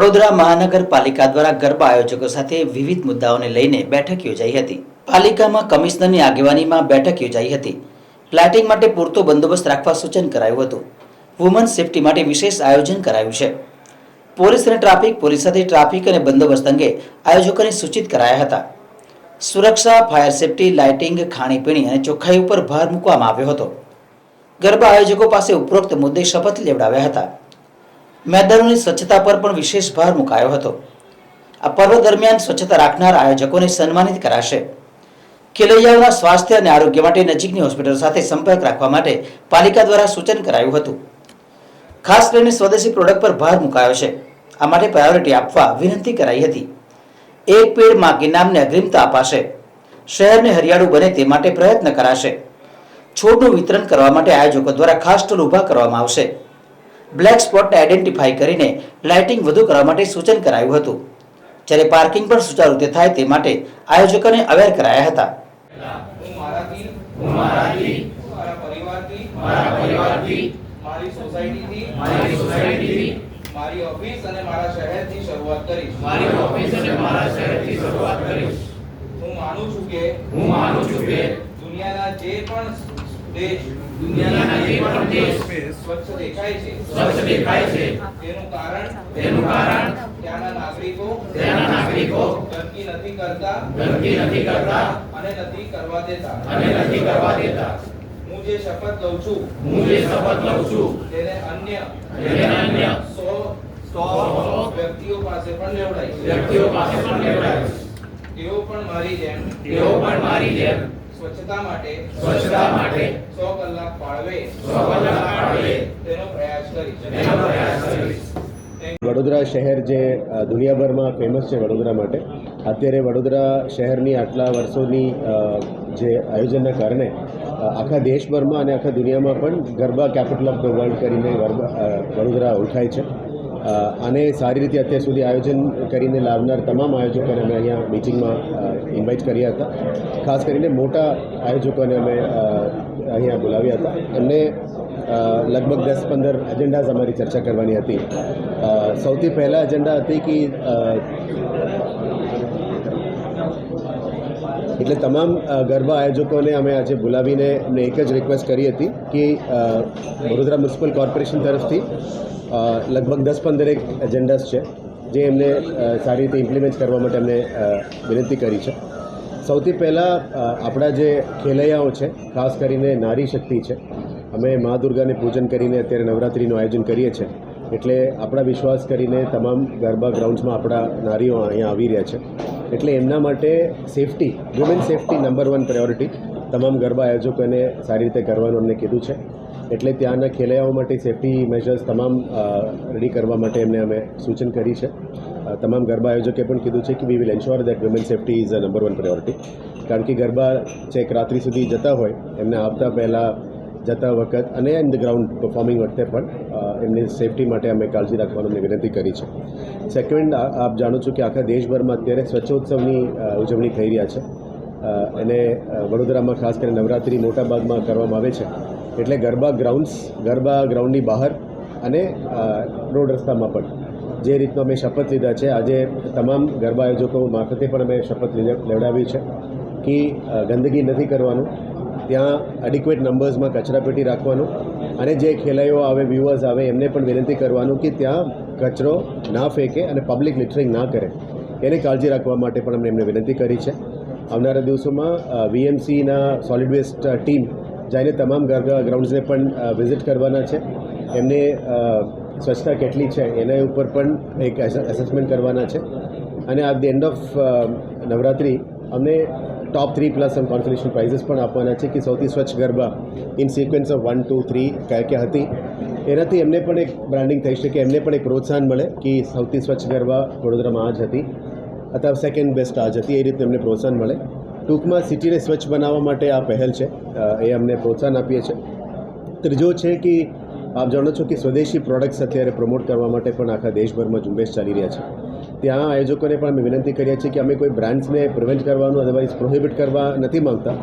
વડોદરા મહાનગરપાલિકા દ્વારા ગરબા આયોજકો સાથે વિવિધ મુદ્દાઓને લઈને બેઠક યોજાઈ હતી. પાલિકામાં કમિશનરની આગેવાનીમાં બેઠક યોજાઈ હતી. લાઇટિંગ માટે પૂરતો બંદોબસ્ત રાખવા સૂચન કરાયું હતું. વુમન સેફટી માટે વિશેષ આયોજન કરાયું છે. પોલીસ અને ટ્રાફિક, પોલીસ સાથે ટ્રાફિક અને બંદોબસ્ત અંગે આયોજકોને સૂચિત કરાયા હતા. સુરક્ષા, ફાયર સેફટી, લાઇટિંગ, ખાણીપીણી અને ચોખ્ખાઈ ઉપર ભાર મૂકવામાં આવ્યો હતો. ગરબા આયોજકો પાસે ઉપરોક્ત મુદ્દે શપથ લેવડાવ્યા હતા. મેદાનોની સ્વચ્છતા પર પણ વિશેષ ભાર મુકાયો હતો. આ પર્વ દરમિયાન સ્વચ્છતા રાખનાર આયોજકોને સન્માનિત કરાશે. ખેલૈયાઓના સ્વાસ્થ્ય અને આરોગ્ય માટે નજીકની હોસ્પિટલ સાથે સંપર્ક રાખવા માટે પાલિકા દ્વારા સૂચન કરાયું હતું. ખાસ કરીને સ્વદેશી પ્રોડક્ટ પર ભાર મુકાયો છે. આ માટે પ્રાયોરિટી આપવા વિનંતી કરાઈ હતી. એક પેડ માગી નામને અગ્રિમતા અપાશે. શહેરને હરિયાળું બને તે માટે પ્રયત્ન કરાશે. છોડનું વિતરણ કરવા માટે આયોજકો દ્વારા ખાસ સ્ટોલ ઊભા કરવામાં આવશે. બ્લેક સ્પોટને આઇડેન્ટિફાઈ કરીને લાઇટિંગ વધુ કરવા માટે સૂચન કરાયું હતું. જ્યારે પાર્કિંગ પણ સુચારુ રીતે થાય તે માટે આયોજકોને અવેર કરાયા હતા. દુનિયાના જે પણ દેશ, દુનિયાના જે પણ દેશ સ્વચ્છ દેખાય છે. સ્વચ્છ દેખાય છે. તેનું કારણ? તેનું કારણ? ત્યાંના નાગરિકો? ત્યાંના નાગરિકો? ગંદકી નથી કરતા. ગંદકી નથી કરતા. અને નથી કરવા દેતા. અને નથી કરવા દેતા. હું જે શપથ લઉં છું હું જે શપથ લઉં છું તેને અન્ય તેને અન્ય સો સો વ્યક્તિઓ પાસે પણ લેવડાય વ્યક્તિઓ પાસે પણ લેવડાય તેઓ પણ મારી જેમ. તેઓ પણ મારી જેમ. સ્વચ્છતા માટે સ્વચ્છતા માટે 100 કલાક ફાળવે 100 કલાક ફાળવે તેનો પ્રયાસ કરીશ. તેનો પ્રયાસ કરીશ. વડોદરા શહેર જે દુનિયાભરમાં ફેમસ છે વડોદરા માટે અત્યારે વડોદરા શહેરની આટલા વર્ષોની જે આયોજનના કારણે આખા દેશભરમાં અને આખા દુનિયામાં પણ garba capital of the world કરીને ગરબા વડોદરા ઓળખાય છે. આને સારી રીતે અત્યાર સુધી આયોજન કરીને લાવનાર તમામ આયોજકોને અમે અહીંયા મિટિંગમાં ઇન્વાઇટ કર્યા હતા. ખાસ કરીને મોટા આયોજકોને અમે અહીંયા બોલાવ્યા હતા. અને લગભગ દસ પંદર એજન્ડાઝ અમારી ચર્ચા કરવાની હતી. સૌથી પહેલા એજન્ડા હતી કે એટલે તમામ ગરબા આયોજકોને અમે આજે બોલાવીને અમને એક જ રિક્વેસ્ટ કરી હતી કે વડોદરા મ્યુનિસિપલ કોર્પોરેશન તરફથી લગભગ દસ પંદરેક એજન્ડાસ છે, જે એમને સારી રીતે ઇમ્પ્લિમેન્ટ કરવા માટે અમને વિનંતી કરી છે. સૌથી પહેલાં આપણા જે ખેલૈયાઓ છે, ખાસ કરીને નારી શક્તિ છે, અમે મા દુર્ગાને પૂજન કરીને અત્યારે નવરાત્રિનું આયોજન કરીએ છીએ. એટલે આપણા વિશ્વાસ કરીને તમામ ગરબા ગ્રાઉન્ડ્સમાં આપણા નારીઓ અહીંયા આવી રહ્યા છે. એટલે એમના માટે safety women safety number one priority તમામ ગરબા આયોજકોને સારી રીતે કરવાનું અમને કીધું છે. એટલે ત્યાંના ખેલૈયાઓ માટે સેફટી મેજર્સ તમામ રેડી કરવા માટે એમને અમે સૂચન કરી છે. તમામ ગરબા આયોજકે પણ કીધું છે કે we will ensure that women safety is a number one priority કારણ કે ગરબા છેક રાત્રિ સુધી જતા હોય, એમને આવતા પહેલાં જતા વખત અને ઇન ધ ગ્રાઉન્ડ પરફોર્મિંગ વખતે પણ એમની સેફટી માટે અમે કાળજી રાખવાનું મેં વિનંતી કરી છે. સેકન્ડ આપ જાણો છો કે આખા દેશભરમાં અત્યારે સ્વચ્છોત્સવની ઉજવણી થઈ રહ્યા છે. અને વડોદરામાં ખાસ કરીને નવરાત્રિ મોટા ભાગમાં કરવામાં આવે છે. એટલે ગરબા ગ્રાઉન્ડ્સ ગરબા ગ્રાઉન્ડની બહાર અને રોડ રસ્તામાં પણ. જે રીતનો અમે શપથ લીધા છે, આજે તમામ ગરબા આયોજકો મારફતે પણ અમે શપથ લેવડાવી છે કે ગંદકી નથી કરવાનું. ત્યાં એડિક્વેટ નંબર્સમાં કચરાપેટી રાખવાનું અને જે ખેલાઈઓ આવે વ્યુઅર્સ આવે, એમને પણ વિનંતી કરવાનું કે ત્યાં કચરો ના ફેંકે અને પબ્લિક લિટરિંગ ના કરે. એની કાળજી રાખવા માટે પણ અમને એમને વિનંતી કરી છે. આવનારા દિવસોમાં વીએમસીના સોલિડ વેસ્ટ ટીમ જઈને તમામ ઘર ગ્રાઉન્ડ્સને પણ વિઝિટ કરવાના છે. એમને સ્વચ્છતા કેટલી છે એના ઉપર પણ એક એસેસમેન્ટ કરવાના છે. અને આ ધ એન્ડ ઓફ નવરાત્રિ અમને ટોપ થ્રી પ્લસ એમ કોન્સોલેશન પ્રાઇઝિસ પણ આપવાના છે કે સૌથી સ્વચ્છ garba in sequence of one two three કયા ક્યાં હતી. એનાથી એમને પણ એક બ્રાન્ડિંગ થઈ શકે, એમને પણ એક પ્રોત્સાહન મળે કે સૌથી સ્વચ્છ ગરબા વડોદરામાં આ જ હતી અથવા સેકન્ડ બેસ્ટ આ જ હતી, એ રીતે એમને પ્રોત્સાહન મળે. ટૂંકમાં સિટીને સ્વચ્છ બનાવવા માટે આ પહેલ છે એ અમને પ્રોત્સાહન આપીએ છીએ ત્રીજો છે કે આપ જાણો છો કે સ્વદેશી પ્રોડક્ટ્સ અત્યારે પ્રમોટ કરવા માટે પણ આખા દેશભરમાં ઝુંબેશ ચાલી રહ્યા છે. ત્યાં આયોજકોને પણ અમે વિનંતી કરીએ છીએ કે અમે કોઈ બ્રાન્ડ્સને પ્રિવેન્ટ કરવાનું અદરવાઇઝ પ્રોહિબિટ કરવા નથી માંગતા.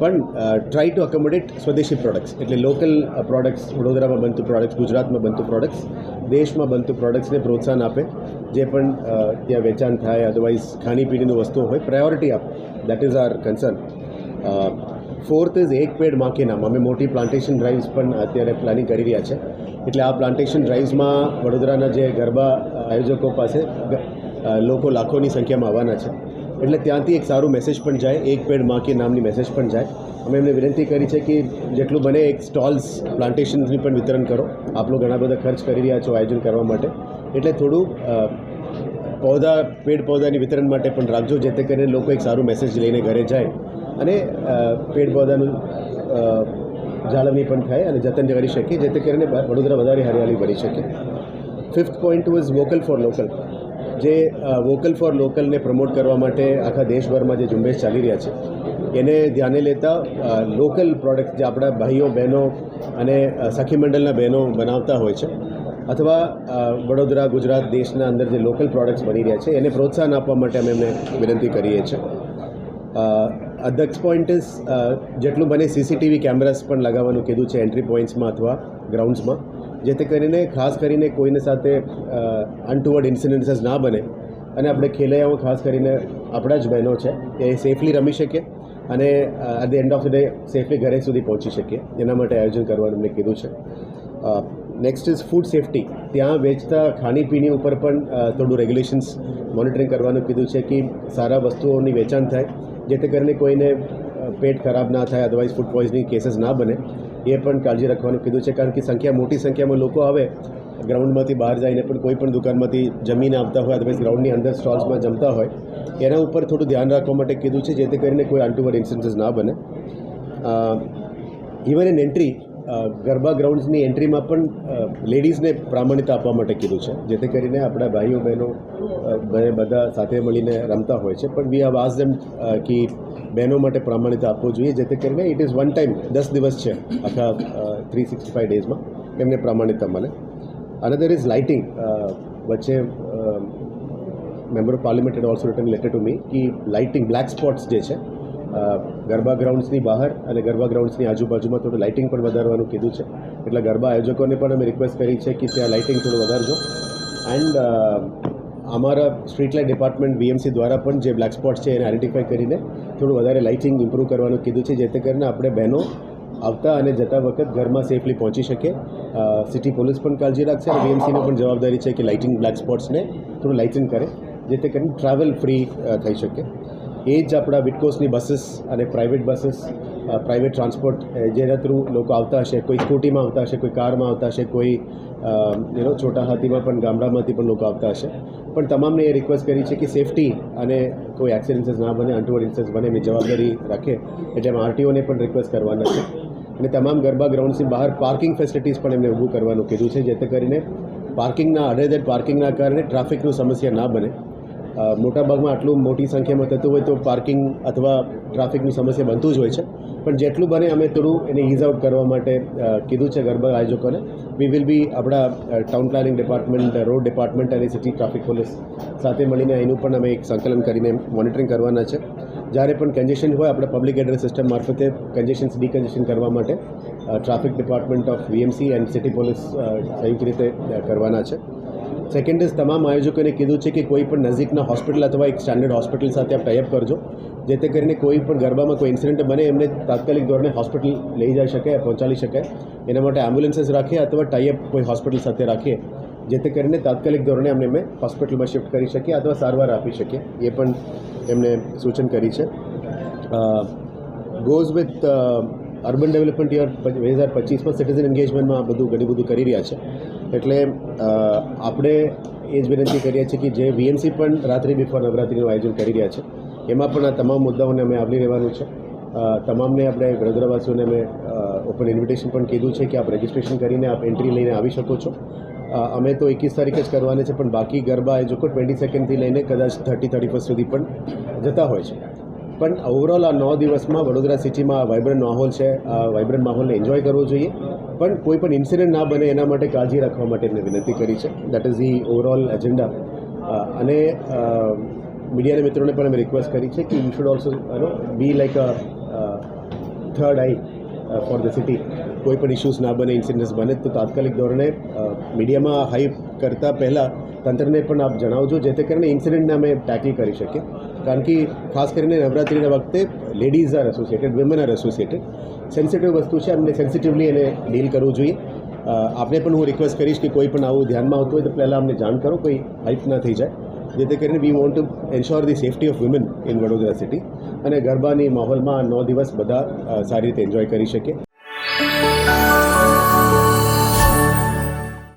પણ ટ્રાય ટુ અકોમોડેટ સ્વદેશી પ્રોડક્ટ્સ એટલે લોકલ પ્રોડક્ટ્સ વડોદરામાં બનતું પ્રોડક્ટ્સ ગુજરાતમાં બનતું પ્રોડક્ટ્સ દેશમાં બનતું પ્રોડક્ટ્સને પ્રોત્સાહન આપે. જે પણ ત્યાં વેચાણ થાય અદરવાઇઝ ખાણીપીણીની વસ્તુઓ હોય પ્રાયોરિટી આપે. That is our concern fourth is એક પેડમાં નામ અમે મોટી પ્લાન્ટેશન ડ્રાઇવ્સ પણ અત્યારે પ્લાનિંગ કરી રહ્યા છે. એટલે આ પ્લાન્ટેશન ડ્રાઇવ્સમાં વડોદરાના જે ગરબા આયોજકો પાસે લોકો લાખોની સંખ્યામાં આવવાના છે. એટલે ત્યાંથી એક સારું મેસેજ પણ જાય, એક પેડમાં કે નામની મેસેજ પણ જાય. અમે એમને વિનંતી કરી છે કે જેટલું બને એક સ્ટોલ્સ પ્લાન્ટેશન્સની પણ વિતરણ કરો. આપ લોકો ઘણા બધા ખર્ચ કરી રહ્યા છો આયોજન કરવા માટે. એટલે થોડું પૌદા પેડ પૌધાની વિતરણ માટે પણ રાખજો, જેથી કરીને લોકો એક સારું મેસેજ લઈને ઘરે જાય. અને પેડ પૌધાનું જાળવણી પણ થાય અને જતન કરી શકે જેથી કરીને વડોદરા વધારે હરિયાળી બની શકે. Fifth point was vocal for local જે વોકલ ફોર લોકલને પ્રમોટ કરવા માટે આખા દેશભરમાં જે ઝુંબેશ ચાલી રહ્યા છે, એને ધ્યાને લેતા લોકલ પ્રોડક્ટ જે આપણા ભાઈઓ, બહેનો અને સખી મંડળના બહેનો બનાવતા હોય છે, અથવા વડોદરા, ગુજરાત દેશના અંદર જે લોકલ પ્રોડક્ટ્સ બની રહ્યા છે, એને પ્રોત્સાહન આપવા માટે અમે એમને વિનંતી કરીએ છીએ. અધ્યક્ષ પોઈન્ટ જેટલું બને સીસીટીવી કેમેરાસ પણ લગાવવાનું કીધું છે એન્ટ્રી પોઈન્ટ્સમાં અથવા ગ્રાઉન્ડ્સમાં જેથી કરીને ખાસ કરીને કોઈને સાથે અનટુવર્ડ ઇન્સિડન્સીસ ના બને. અને આપણે ખેલૈયાઓ ખાસ કરીને આપણા જ બહેનો છે, એ સેફલી રમી શકે અને at the end of the day safely ઘરે સુધી પહોંચી શકીએ. એના માટે આયોજન કરવાનું મેં કીધું છે. નેક્સ્ટ ઇઝ ફૂડ સેફટી ત્યાં વેચતા ખાણીપીણી ઉપર પણ થોડું રેગ્યુલેશન્સ મોનિટરિંગ કરવાનું કીધું છે કે સારા વસ્તુઓની વેચાણ થાય, જેથી કરીને કોઈને પેટ ખરાબ ના થાય અદરવાઇઝ ફૂડ પોઈઝનિંગ કેસીસ ના બને. એ પણ કાળજી રાખવાનું કીધું છે, કારણ કે સંખ્યા મોટી સંખ્યામાં લોકો આવે, ગ્રાઉન્ડમાંથી બહાર જઈને પણ કોઈ પણ દુકાનમાંથી જમીને આવતા હોય અથવા ગ્રાઉન્ડની અંદર સ્ટોલ્સમાં જમતા હોય, એના ઉપર થોડું ધ્યાન રાખવા માટે કીધું છે, જેથી કરીને કોઈ અનટુવર્ડ ઇન્સિડન્સીસ ના બને. ઇવન એન એન્ટ્રી ગરબા ગ્રાઉન્ડ્સની એન્ટ્રીમાં પણ લેડીઝને પ્રામાણિકતા આપવા માટે કીધું છે, જેથી કરીને આપણા ભાઈઓ બહેનો બધા સાથે મળીને રમતા હોય છે, પણ વી હેવ આઝ ધેમ કે બહેનો માટે પ્રામાણિકતા આપવો જોઈએ, જેથી કરીને ઇટ ઇઝ વન ટાઈમ દસ દિવસ છે આખા થ્રી સિક્સટી ફાઇવ ડેઝમાં એમને પ્રામાણિકતા મળે અનધર ઇઝ લાઇટિંગ વચ્ચે member of parliament had also return letter to me કે લાઇટિંગ બ્લેક સ્પોટ્સ જે છે ગરબા ગ્રાઉન્ડ્સની બહાર અને ગરબા ગ્રાઉન્ડ્સની આજુબાજુમાં થોડું લાઇટિંગ પણ વધારવાનું કીધું છે. એટલે ગરબા આયોજકોને પણ અમે રિક્વેસ્ટ કરી છે કે ત્યાં લાઇટિંગ થોડું વધારજો. એન્ડ અમારા સ્ટ્રીટ લાઇટ ડિપાર્ટમેન્ટ વીએમસી દ્વારા પણ જે બ્લેક સ્પોટ્સ છે એને આઈડેન્ટિફાઈ કરીને થોડું વધારે લાઇટિંગ ઇમ્પ્રૂવ કરવાનું કીધું છે, જેથી કરીને આપણે બહેનો આવતા અને જતા વખત ઘરમાં સેફલી પહોંચી શકે સિટી પોલીસ પણ કાળજી રાખશે અને બીએમસીની પણ જવાબદારી છે કે લાઇટિંગ બ્લેક સ્પોટ્સને થોડું લાઇટિંગ કરે, જેથી કરીને ટ્રાવેલ ફ્રી થઈ શકે. એ જ આપણા વિટકોસની બસીસ અને પ્રાઇવેટ બસીસ પ્રાઇવેટ ટ્રાન્સપોર્ટ જેના થ્રુ લોકો આવતા હશે. કોઈ સ્કૂટીમાં આવતા હશે, કોઈ કારમાં આવતા હશે, કોઈ યુનો છોટા હાથીમાં પણ, ગામડામાંથી પણ લોકો આવતા હશે. પણ તમામને એ રિક્વેસ્ટ કરી છે કે સેફટી અને કોઈ એક્સિડન્સીસ ના બને અનટુવર્ડ ઇન્સિડન્સ બને, એની જવાબદારી રાખે, એટલે એમ આરટીઓને પણ રિક્વેસ્ટ કરવાના છે. અને તમામ ગરબા ગ્રાઉન્ડ્સની બહાર પાર્કિંગ ફેસિલિટીઝ પણ એમને ઊભું કરવાનું કીધું છે, જેથી કરીને પાર્કિંગના અડેધડ પાર્કિંગના કારણે ટ્રાફિકનું સમસ્યા ના બને. મોટાભાગમાં આટલું મોટી સંખ્યામાં થતું હોય તો પાર્કિંગ અથવા ટ્રાફિકની સમસ્યા બનતું જ હોય છે. પણ જેટલું બને અમે થોડું એને ઇઝ આઉટ કરવા માટે કીધું છે ગરબા આયોજકોને. વી વિલ બી આપણા town planning department road department અને સિટી ટ્રાફિક પોલીસ સાથે મળીને એનું પણ અમે એક સંકલન કરીને મોનિટરિંગ કરવાના છે. જ્યારે પણ કન્જેશન હોય આપણે પબ્લિક એડ્રેસ સિસ્ટમ મારફતે કન્જેશન્સ ડીકન્જેશન કરવા માટે traffic department of VMC and city police સંયુક્ત રીતે કરવાના છે. સેકન્ડ ઇઝ તમામ આયોજકોને કીધું છે કે કોઈ પણ નજીકના હોસ્પિટલ અથવા એક સ્ટાન્ડર્ડ હોસ્પિટલ સાથે આપ ટાઈઅપ કરજો, જેથી કરીને કોઈ પણ ગરબામાં કોઈ ઇન્સિડન્ટ બને, એમને તાત્કાલિક ધોરણે હોસ્પિટલ લઈ જઈ શકે, પહોંચાડી શકાય એના માટે એમ્બ્યુલન્સીસ રાખીએ અથવા ટાઈઅપ કોઈ હોસ્પિટલ સાથે રાખીએ, જેથી કરીને તાત્કાલિક ધોરણે અમને અમે હોસ્પિટલમાં શિફ્ટ કરી શકીએ અથવા સારવાર આપી શકીએ, એ પણ એમને સૂચન કરી છે. Goes with urban development year બે હજાર પચીસમાં સિટીઝન એન્ગેજમેન્ટમાં આ બધું ઘણી બધું કરી રહ્યા છે. એટલે આપણે એ જ વિનંતી કરીએ છીએ કે જે વીએમસી પણ રાત્રિ બિફોર નવરાત્રિનું આયોજન કરી રહ્યા છે, એમાં પણ આ તમામ મુદ્દાઓને અમે આવરી રહેવાનું છે. તમામને આપણે વડોદરાવાસીઓને અમે ઓપન ઇન્વિટેશન પણ કીધું છે કે આપ રજિસ્ટ્રેશન કરીને આપ એન્ટ્રી લઈને આવી શકો છો. અમે તો એકવીસ તારીખે જ કરવાના છે, પણ બાકી ગરબા એ જોકો ટ્વેન્ટી સેકન્ડથી લઈને કદાચ થર્ટી થર્ટી ફર્સ્ટ સુધી પણ જતા હોય છે. પણ ઓવરઓલ આ નવ દિવસમાં વડોદરા સિટીમાં વાઇબ્રન્ટ માહોલ છે. આ વાઇબ્રન્ટ માહોલને એન્જોય કરવો જોઈએ. પણ કોઈ પણ ઇન્સિડન્ટ ના બને એના માટે કાળજી રાખવા માટે એમને વિનંતી કરી છે. That is the overall agenda અને મીડિયાના મિત્રોને પણ અમે રિક્વેસ્ટ કરી છે કે you should also no be like a third eye for the city કોઈ પણ ઇશ્યુઝ ના બને ઇન્સિડન્ટ્સ બને, તો તાત્કાલિક ધોરણે મીડિયામાં હાઈપ કરતાં પહેલાં તંત્રને પણ આપ જણાવજો, જેથી કરીને ઇન્સિડન્ટને અમે ટેકલ કરી શકીએ. કારણ કે ખાસ કરીને નવરાત્રિના વખતે ladies are associated women are associated sensitive વસ્તુ છે, એમને સેન્સિટિવલી એને ડીલ કરવું જોઈએ. આપણે પણ હું રિક્વેસ્ટ કરીશ કે કોઈ પણ આવું ધ્યાનમાં આવતું હોય તો પહેલાં અમને જાણ કરો, કોઈ હાઈપ ના થઈ જાય. જેથી કરીને we want to ensure the safety of women in Vadodara city અને ગરબાની માહોલમાં નવ દિવસ બધા સારી રીતે એન્જોય કરી શકીએ.